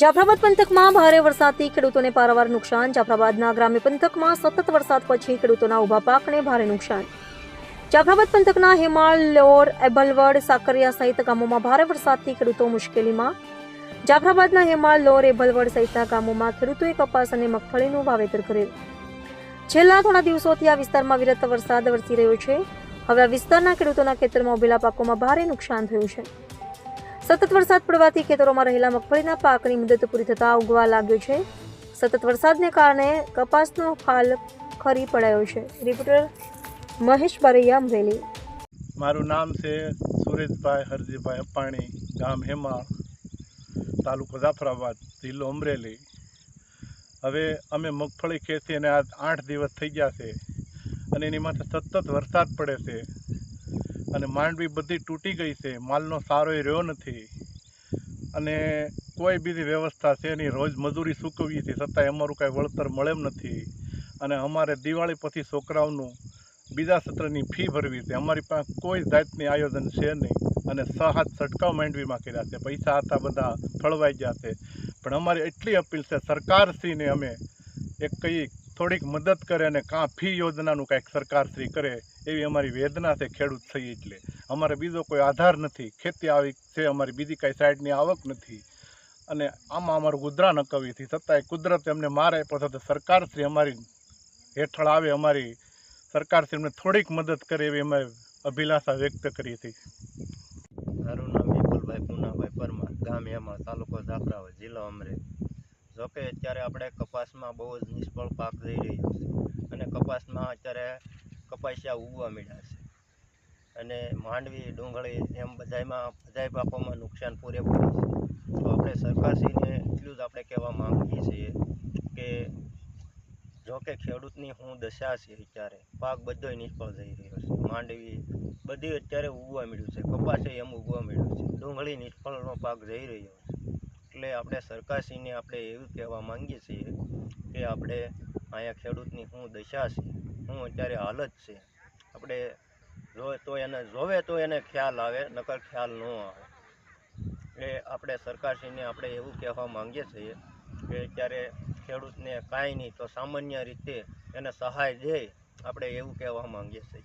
જાફરાબાદ પંથકમાં ભારે વરસાદથી ખેડૂતોને પારાવાર નુકસાન. જાફરાબાદના ગ્રામ્ય પંથકમાં સતત વરસાદ પછી ખેડૂતોના ઊભા પાકને ભારે નુકસાન. જાફરાબાદ પંથકના હેમાળ લોર એબલવડ સાકરિયા સહિત ગામોમાં ભારે વરસાદથી ખેડૂતો મુશ્કેલીમાં. જાફરાબાદના હેમાળ લોર એબલવડ સહિતના ગામોમાં ખેડૂતોએ કપાસ અને મગફળીનું વાવેતર કરેલ છેલ્લા થોડા દિવસોથી આ વિસ્તારમાં વિરત વરસાદ વરસી રહ્યો છે. હવે આ વિસ્તારના ખેડૂતોના ખેતરમાં ઉભેલા પાકોમાં ભારે નુકસાન થયું છે. સતત વરસાદ પડવાથી ખેતરોમાં રહેલા મગફળીના પાકની મુદત પૂરી થતા ઉગવા લાગ્યો છે. સતત વરસાદને કારણે કપાસનો ફાલ ખરી પડાયો છે. રિપોર્ટર મહેશ બારૈયા અમરેલી. મારું નામ છે સુરેશભાઈ હરજીભાઈ અપાણી, ગામ હેમા તાલુકો જાફરાબાદ, જિલ્લો અમરેલી. હવે અમે મગફળી ખેતી અને આ આઠ દિવસ થઈ ગયા છે અને એની માટે સતત વરસાદ પડે છે. અને માંડવી બધી તૂટી ગઈ છે. માલનો સારો રહ્યો નથી. અને કોઈ બીજી વ્યવસ્થા છે નહીં. રોજ મજૂરી ચૂકવીએ છીએ છતાંય અમારું કાંઈ વળતર મળે નથી. અને અમારે દિવાળી પછી છોકરાઓનું બીજા સત્રની ફી ભરવી છે. અમારી પાસે કોઈ જાતની આયોજન છે નહીં. અને સહાજ છટકાવ માંડવીમાં કર્યા છે. પૈસા હતા બધા ફળવાઈ ગયા છે. પણ અમારી એટલી અપીલ છે. સરકારશ્રીને અમે એક કઈ થોડીક મદદ કરે અને કાં ફી યોજનાનું કાંઈક સરકારશ્રી કરે એવી અમારી વેદના છે ખેડૂત થઈ એટલે. અમારે બીજો કોઈ આધાર નથી. ખેતી આવી છે, અમારી બીજી કાંઈ સાઈડની આવક નથી. અને આમાં અમારું ગુજરાન અકવીથી. છતાંય કુદરત એમને મારે પછી સરકારશ્રી અમારી હેઠળ આવે, અમારી સરકારશ્રી અમને થોડીક મદદ કરે એવી અમે અભિલાષા વ્યક્ત કરી હતી. મારું નામ વિપુલભાઈ પૂનાભાઈ પરમાર. ગામ એમાં તાલુકો જાફરાબાદ, જિલ્લો અમરેલી. જોકે અત્યારે આપણે કપાસમાં બહુ જ નિષ્ફળ પાક જઈ રહ્યો છે. અને કપાસમાં અત્યારે કપાસિયા ઉગવા મળ્યા છે. અને માંડવી, ડુંગળી એમ બધાયમાં, બધાય પાકોમાં નુકસાન પૂરેપૂરું છે. તો આપણે સરકારશ્રીને એટલું જ આપણે કહેવા માંગીએ છીએ કે જો કે ખેડૂતની હું દશા છે અત્યારે. પાક બધોય નિષ્ફળ જઈ રહ્યો છે. માંડવી બધી અત્યારે ઉગવા મળ્યું છે. કપાસે એમ ઉગવા મળ્યું છે. ડુંગળી નિષ્ફળનો પાક જઈ રહ્યો છે. એટલે આપણે સરકારશ્રીને આપણે એવું કહેવા માંગીએ છીએ કે આપણે અહીંયા ખેડૂતની શું દશા છે, શું અત્યારે હાલત છે. આપણે જોવે તો એને, જોવે તો એને ખ્યાલ આવે, નકર ખ્યાલ ન આવે. એટલે આપણે સરકારશ્રીને આપણે એવું કહેવા માંગીએ છીએ કે અત્યારે ખેડૂતને કાંઈ નહીં, તો સામાન્ય રીતે એને સહાય દે, આપણે એવું કહેવા માંગીએ છીએ.